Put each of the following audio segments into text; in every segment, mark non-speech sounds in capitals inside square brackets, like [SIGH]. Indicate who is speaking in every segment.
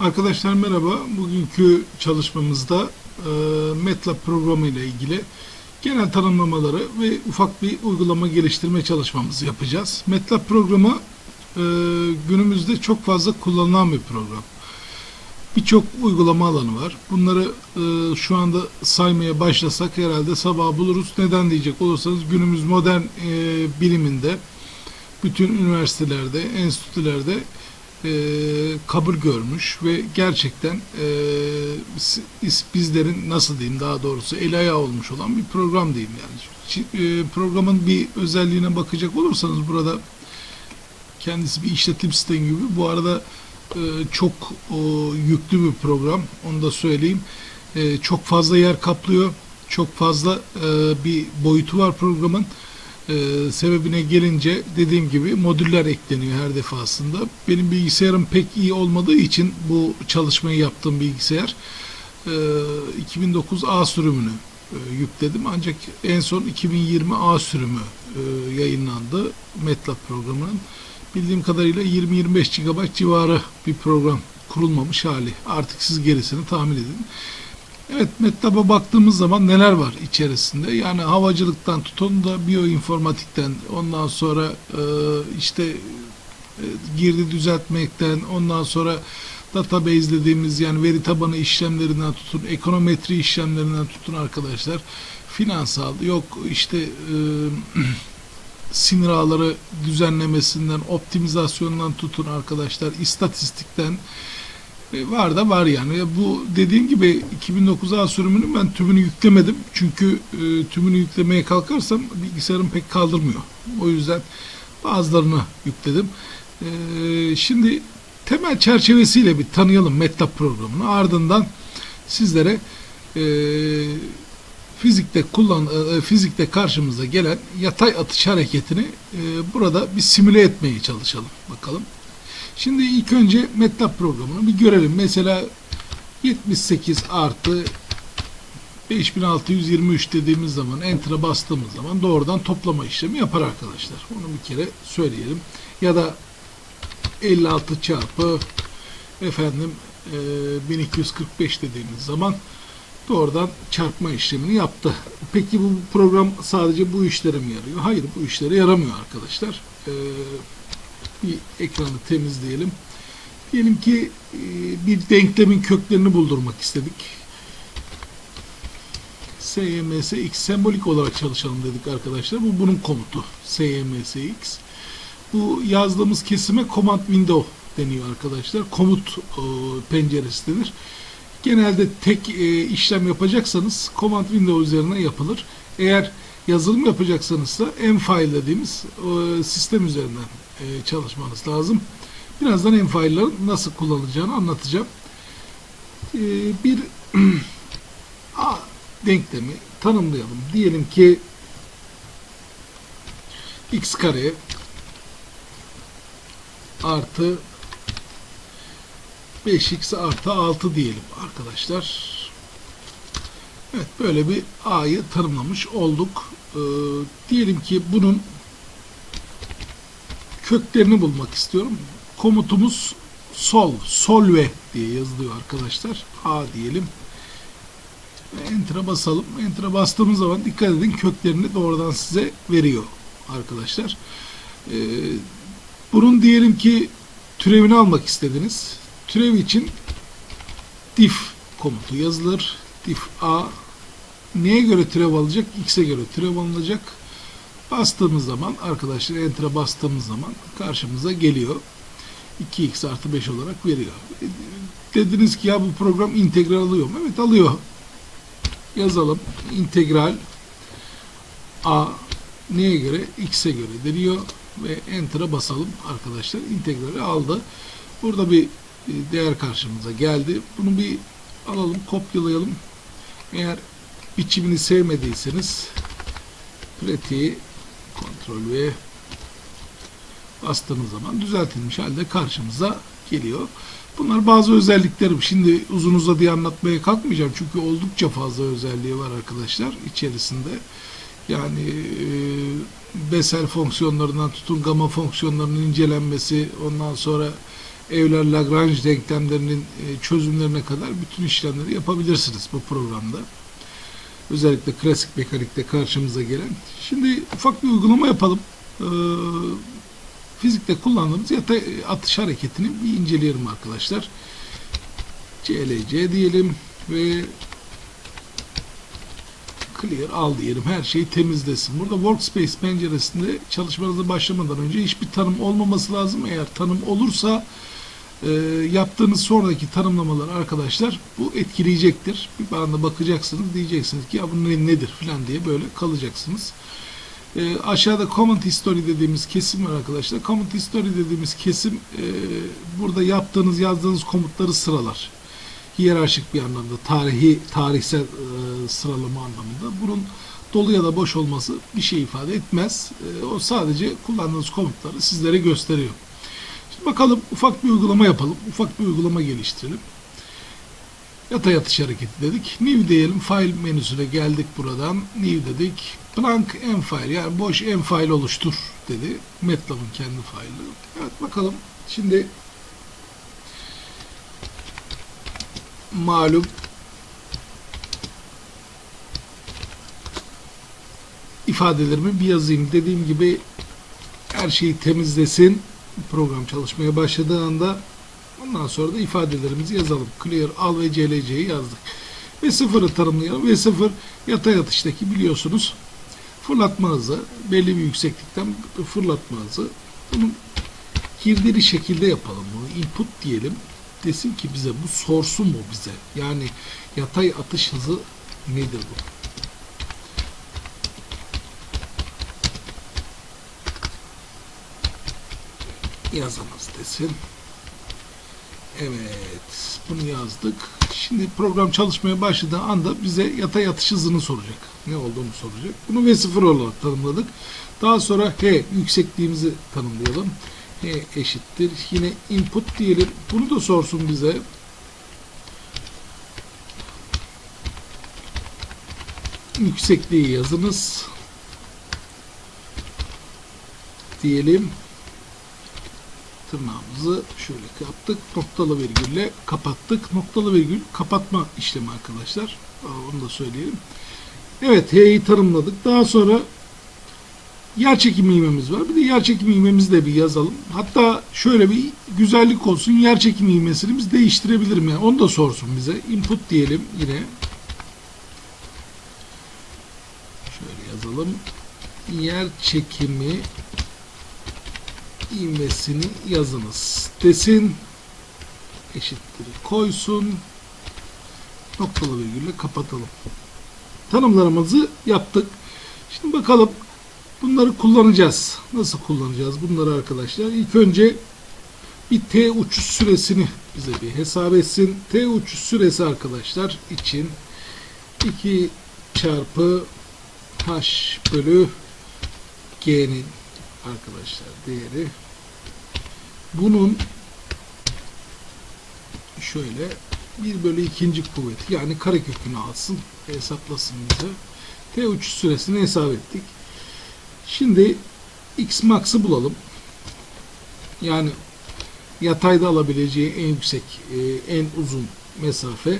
Speaker 1: Arkadaşlar merhaba. Bugünkü çalışmamızda e, MATLAB programı ile ilgili genel tanımlamaları ve ufak bir uygulama geliştirme çalışmamızı yapacağız. MATLAB programı e, günümüzde çok fazla kullanılan bir program. Birçok uygulama alanı var. Bunları e, şu anda saymaya başlasak herhalde sabah buluruz. Neden diyecek olursanız günümüz modern e, biliminde bütün üniversitelerde, enstitülerde e, kabul görmüş ve gerçekten e, biz- bizlerin nasıl diyeyim daha doğrusu el ayağı olmuş olan bir program diyeyim yani. E, programın bir özelliğine bakacak olursanız burada kendisi bir işletim sistemi gibi. Bu arada e, çok o, yüklü bir program. Onu da söyleyeyim. E, çok fazla yer kaplıyor. Çok fazla e, bir boyutu var programın. E, sebebine gelince dediğim gibi modüller ekleniyor her defasında. Benim bilgisayarım pek iyi olmadığı için bu çalışmayı yaptığım bilgisayar e, 2009 A sürümünü e, yükledim. Ancak en son 2020 A sürümü e, yayınlandı MATLAB programının. Bildiğim kadarıyla 20-25 GB civarı bir program kurulmamış hali. Artık siz gerisini tahmin edin. Evet MATLAB'a baktığımız zaman neler var içerisinde? Yani havacılıktan tutun da biyoinformatikten ondan sonra e, işte e, girdi düzeltmekten ondan sonra database dediğimiz yani veri tabanı işlemlerinden tutun ekonometri işlemlerinden tutun arkadaşlar finansal yok işte e, [CLEARS THROAT] sinir ağları düzenlemesinden optimizasyondan tutun arkadaşlar istatistikten e, var da var yani. E, Bu dediğim gibi 2009A sürümünün ben tümünü yüklemedim. Çünkü e, tümünü yüklemeye kalkarsam bilgisayarım pek kaldırmıyor. O yüzden bazılarını yükledim. E, şimdi temel çerçevesiyle bir tanıyalım MATLAB programını. Ardından sizlere e, fizikte kullan e, fizikte karşımıza gelen yatay atış hareketini e, burada bir simüle etmeye çalışalım bakalım. Şimdi ilk önce MATLAB programını bir görelim. Mesela 78 artı 5623 dediğimiz zaman Enter'a bastığımız zaman doğrudan toplama işlemi yapar arkadaşlar. Onu bir kere söyleyelim. Ya da 56 çarpı efendim e, 1245 dediğimiz zaman doğrudan çarpma işlemini yaptı. Peki bu program sadece bu işlere mi yarıyor? Hayır bu işlere yaramıyor arkadaşlar. E, bir ekranı temizleyelim. Diyelim ki e, bir denklemin köklerini buldurmak istedik. SYMSX sembolik olarak çalışalım dedik arkadaşlar. Bu bunun komutu. SYMSX. Bu yazdığımız kesime command window deniyor arkadaşlar. Komut e, penceresi denir. Genelde tek e, işlem yapacaksanız command window üzerine yapılır. Eğer yazılım yapacaksanız da mfile dediğimiz e, sistem üzerinden e, çalışmanız lazım. Birazdan mfile'ların nasıl kullanılacağını anlatacağım. E, bir [CLEARS THROAT] A denklemi tanımlayalım. Diyelim ki x kare artı 5x artı 6 diyelim arkadaşlar. Evet böyle bir A'yı tanımlamış olduk. Ee, diyelim ki bunun köklerini bulmak istiyorum. Komutumuz sol, solve diye yazılıyor arkadaşlar. A diyelim. Enter'a basalım. Enter'a bastığımız zaman dikkat edin köklerini doğrudan size veriyor arkadaşlar. Ee, bunun diyelim ki türevini almak istediniz. Türev için dif komutu yazılır. Dif A neye göre türev alacak? X'e göre türev alınacak. Bastığımız zaman arkadaşlar Enter'a bastığımız zaman karşımıza geliyor. 2x artı 5 olarak veriyor. E, Dediniz ki ya bu program integral alıyor mu? Evet alıyor. Yazalım. İntegral A neye göre? X'e göre deniyor ve Enter'a basalım arkadaşlar. İntegrali aldı. Burada bir e, değer karşımıza geldi. Bunu bir alalım, kopyalayalım. Eğer biçimini sevmediyseniz pratiği kontrol ve bastığınız zaman düzeltilmiş halde karşımıza geliyor. Bunlar bazı özelliklerim. Şimdi uzun uzadıya anlatmaya kalkmayacağım. Çünkü oldukça fazla özelliği var arkadaşlar içerisinde. Yani e, Bessel fonksiyonlarından tutun gamma fonksiyonlarının incelenmesi, ondan sonra Euler Lagrange denklemlerinin e, çözümlerine kadar bütün işlemleri yapabilirsiniz bu programda. Özellikle klasik mekanikte karşımıza gelen. Şimdi ufak bir uygulama yapalım. Ee, fizikte kullandığımız yatay atış hareketini bir inceleyelim arkadaşlar. CLC diyelim ve clear al diyelim. Her şeyi temizlesin. Burada workspace penceresinde çalışmanıza başlamadan önce hiçbir tanım olmaması lazım. Eğer tanım olursa e, yaptığınız sonraki tanımlamalar arkadaşlar bu etkileyecektir. Bir anda bakacaksınız diyeceksiniz ki ya bu ne, nedir filan diye böyle kalacaksınız. E, aşağıda comment history dediğimiz kesim var arkadaşlar. Comment history dediğimiz kesim e, burada yaptığınız yazdığınız komutları sıralar. Hiyerarşik bir anlamda tarihi tarihsel e, sıralama anlamında. Bunun dolu ya da boş olması bir şey ifade etmez. E, o sadece kullandığınız komutları sizlere gösteriyor. Bakalım ufak bir uygulama yapalım. Ufak bir uygulama geliştirelim. Yatay atış hareketi dedik. New diyelim. File menüsüne geldik buradan. New dedik. Blank M file yani boş M file oluştur dedi. MATLAB'ın kendi file'ı. Evet bakalım. Şimdi malum ifadelerimi bir yazayım. Dediğim gibi her şeyi temizlesin. Program çalışmaya başladığı anda ondan sonra da ifadelerimizi yazalım. Clear al ve CLC'yi yazdık. Ve sıfırı tanımlayalım. Ve sıfır yatay atıştaki biliyorsunuz fırlatma hızı belli bir yükseklikten fırlatma hızı. Bunun girdili şekilde yapalım bunu. Input diyelim. Desin ki bize bu sorsun mu bize? Yani yatay atış hızı nedir bu? Yazamaz desin. Evet, bunu yazdık. Şimdi program çalışmaya başladığı anda bize yatay atış hızını soracak. Ne olduğunu soracak. Bunu V0 olarak tanımladık. Daha sonra H yüksekliğimizi tanımlayalım. H eşittir. Yine input diyelim. Bunu da sorsun bize. Yüksekliği yazınız. Diyelim tırnağımızı şöyle yaptık. Noktalı virgülle kapattık. Noktalı virgül kapatma işlemi arkadaşlar. Onu da söyleyelim. Evet H'yi tanımladık. Daha sonra yer çekimi ivmemiz var. Bir de yer çekimi ivmemizi de bir yazalım. Hatta şöyle bir güzellik olsun. Yer çekimi ivmesini biz değiştirebilirim. Yani. Onu da sorsun bize. Input diyelim yine. Şöyle yazalım. Yer çekimi ivmesini yazınız. Desin eşittir koysun. Noktalı virgülle kapatalım. Tanımlarımızı yaptık. Şimdi bakalım bunları kullanacağız. Nasıl kullanacağız? Bunları arkadaşlar ilk önce bir t uçuş süresini bize bir hesap etsin. T uçuş süresi arkadaşlar için 2 çarpı h bölü g'nin arkadaşlar değeri bunun şöyle 1 bölü ikinci kuvveti yani karekökünü alsın hesaplasın bize. T uçuş süresini hesap ettik. Şimdi x max'ı bulalım. Yani yatayda alabileceği en yüksek e, en uzun mesafe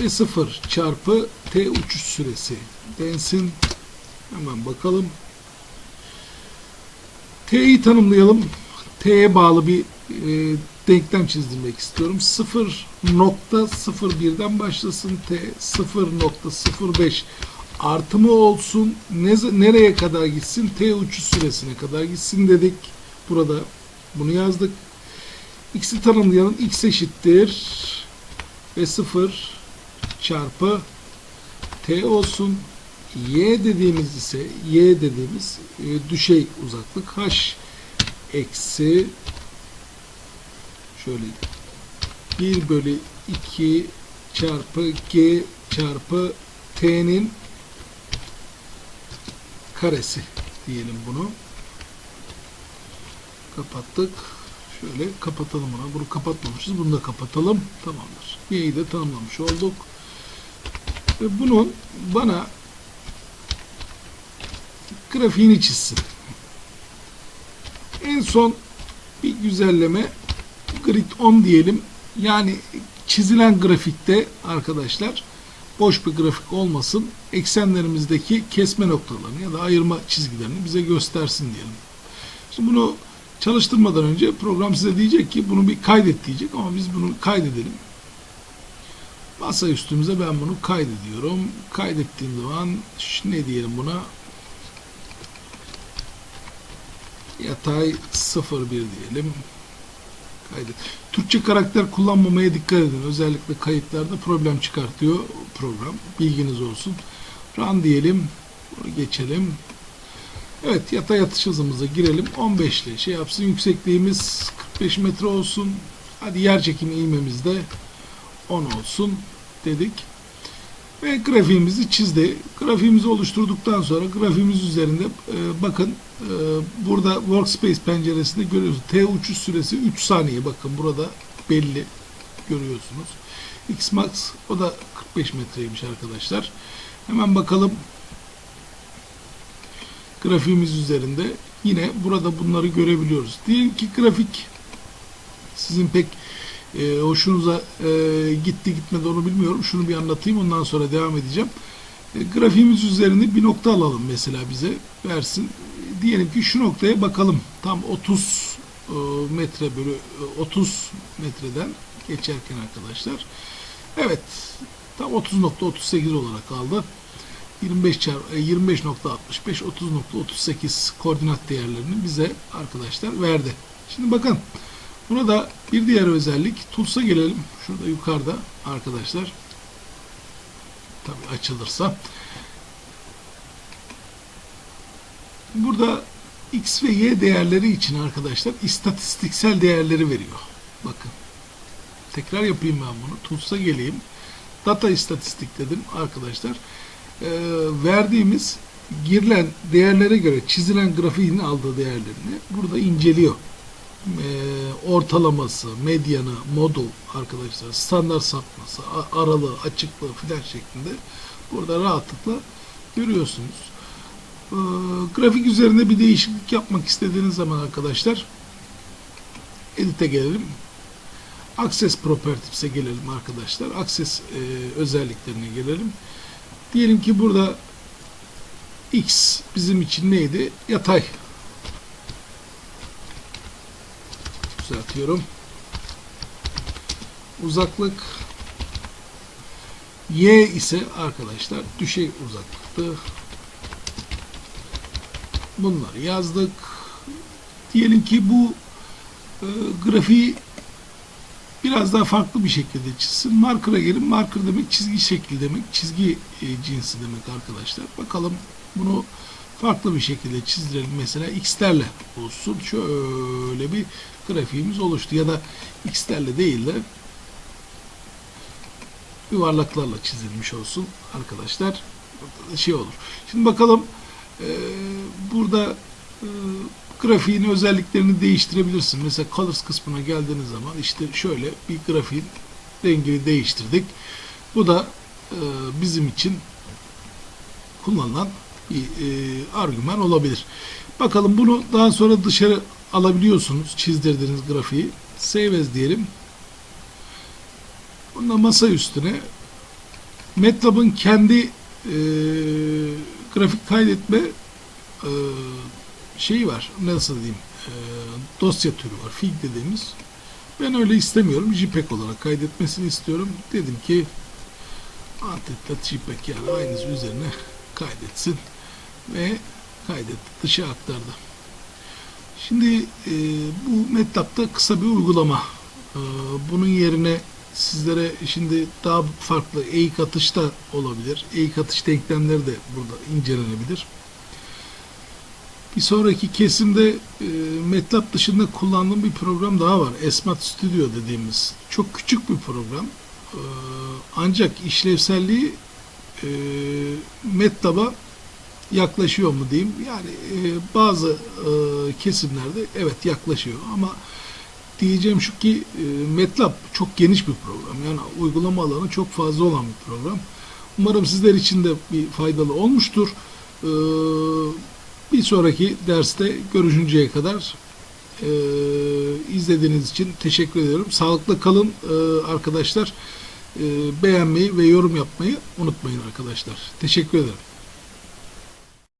Speaker 1: ve 0 çarpı t uçuş süresi densin. Hemen bakalım T'yi tanımlayalım. T'ye bağlı bir e, denklem çizdirmek istiyorum. 0.01'den başlasın T 0.05 artı mı olsun ne, nereye kadar gitsin T uçuş süresine kadar gitsin dedik. Burada bunu yazdık. X'i tanımlayalım. X eşittir ve 0 çarpı T olsun y dediğimiz ise y dediğimiz e, düşey uzaklık h eksi şöyle 1 bölü 2 çarpı g çarpı t'nin karesi diyelim bunu. Kapattık. Şöyle kapatalım bunu. Bunu kapatmamışız. Bunu da kapatalım. Tamamdır. Y'yi de tanımlamış olduk. Ve bunun bana grafiğini çizsin. En son bir güzelleme grid 10 diyelim. Yani çizilen grafikte arkadaşlar boş bir grafik olmasın. Eksenlerimizdeki kesme noktalarını ya da ayırma çizgilerini bize göstersin diyelim. Şimdi bunu çalıştırmadan önce program size diyecek ki bunu bir kaydet diyecek ama biz bunu kaydedelim. Masa üstümüze ben bunu kaydediyorum. Kaydettiğim zaman ne diyelim buna? Yatay 01 diyelim. Kaydet. Türkçe karakter kullanmamaya dikkat edin. Özellikle kayıtlarda problem çıkartıyor program. Bilginiz olsun. Run diyelim. Bunu geçelim. Evet yatay atış hızımıza girelim. 15 ile şey yapsın. Yüksekliğimiz 45 metre olsun. Hadi yer çekimi ivmemiz de 10 olsun dedik. Ve grafiğimizi çizdi. Grafiğimizi oluşturduktan sonra grafiğimiz üzerinde e, bakın e, burada workspace penceresinde görüyorsunuz. T uçuş süresi 3 saniye. Bakın burada belli görüyorsunuz. Xmax o da 45 metreymiş arkadaşlar. Hemen bakalım grafiğimiz üzerinde yine burada bunları görebiliyoruz. Diyelim ki grafik sizin pek e, hoşunuza e, gitti gitmedi onu bilmiyorum. Şunu bir anlatayım ondan sonra devam edeceğim. E, grafiğimiz üzerinde bir nokta alalım mesela bize versin. Diyelim ki şu noktaya bakalım. Tam 30 e, metre bölü e, 30 metreden geçerken arkadaşlar. Evet. Tam 30.38 olarak kaldı. 25 çarpı 25.65 30.38 koordinat değerlerini bize arkadaşlar verdi. Şimdi bakın buna da bir diğer özellik Tools'a gelelim. Şurada yukarıda arkadaşlar. Tabi açılırsa. Burada X ve Y değerleri için arkadaşlar istatistiksel değerleri veriyor. Bakın. Tekrar yapayım ben bunu. Tools'a geleyim. Data istatistik dedim arkadaşlar. Ee, verdiğimiz girilen değerlere göre çizilen grafiğin aldığı değerlerini burada inceliyor. Ee, ortalaması, medyanı, modul arkadaşlar, standart sapması, aralığı, açıklığı filan şeklinde burada rahatlıkla görüyorsunuz. Ee, grafik üzerinde bir değişiklik yapmak istediğiniz zaman arkadaşlar Edit'e gelelim. Access Properties'e gelelim arkadaşlar. Access e, özelliklerine gelelim. Diyelim ki burada X bizim için neydi? Yatay. Düzeltiyorum. Uzaklık Y ise arkadaşlar düşey uzaklıktı. Bunları yazdık. Diyelim ki bu e, grafiği biraz daha farklı bir şekilde çizsin. Marker'a gelin. Marker demek çizgi şekli demek. Çizgi e, cinsi demek arkadaşlar. Bakalım bunu farklı bir şekilde çizdirelim. Mesela x'lerle olsun. Şöyle bir grafiğimiz oluştu. Ya da x'lerle değil de yuvarlaklarla çizilmiş olsun arkadaşlar. Şey olur. Şimdi bakalım e, burada e, grafiğin özelliklerini değiştirebilirsin. Mesela colors kısmına geldiğiniz zaman işte şöyle bir grafiğin rengini değiştirdik. Bu da e, bizim için kullanılan e, argüman olabilir. Bakalım bunu daha sonra dışarı alabiliyorsunuz çizdirdiğiniz grafiği. Save as diyelim. Bunda masa üstüne MATLAB'ın kendi e, grafik kaydetme e, şeyi var. Nasıl diyeyim? E, dosya türü var. Fig dediğimiz. Ben öyle istemiyorum. JPEG olarak kaydetmesini istiyorum. Dedim ki Antet'le JPEG yani aynısı üzerine kaydetsin ve kaydet dışa aktardı. Şimdi e, bu MATLAB'da kısa bir uygulama. E, bunun yerine sizlere şimdi daha farklı eğik atış da olabilir. Eğik atış denklemleri de burada incelenebilir. Bir sonraki kesimde e, MATLAB dışında kullandığım bir program daha var. Esmat Studio dediğimiz. Çok küçük bir program. E, ancak işlevselliği e, MATLAB'a yaklaşıyor mu diyeyim. Yani e, bazı e, kesimlerde evet yaklaşıyor ama diyeceğim şu ki e, MATLAB çok geniş bir program. Yani uygulama alanı çok fazla olan bir program. Umarım sizler için de bir faydalı olmuştur. E, bir sonraki derste görüşünceye kadar e, izlediğiniz için teşekkür ediyorum. Sağlıklı kalın e, arkadaşlar. E, beğenmeyi ve yorum yapmayı unutmayın arkadaşlar. Teşekkür ederim.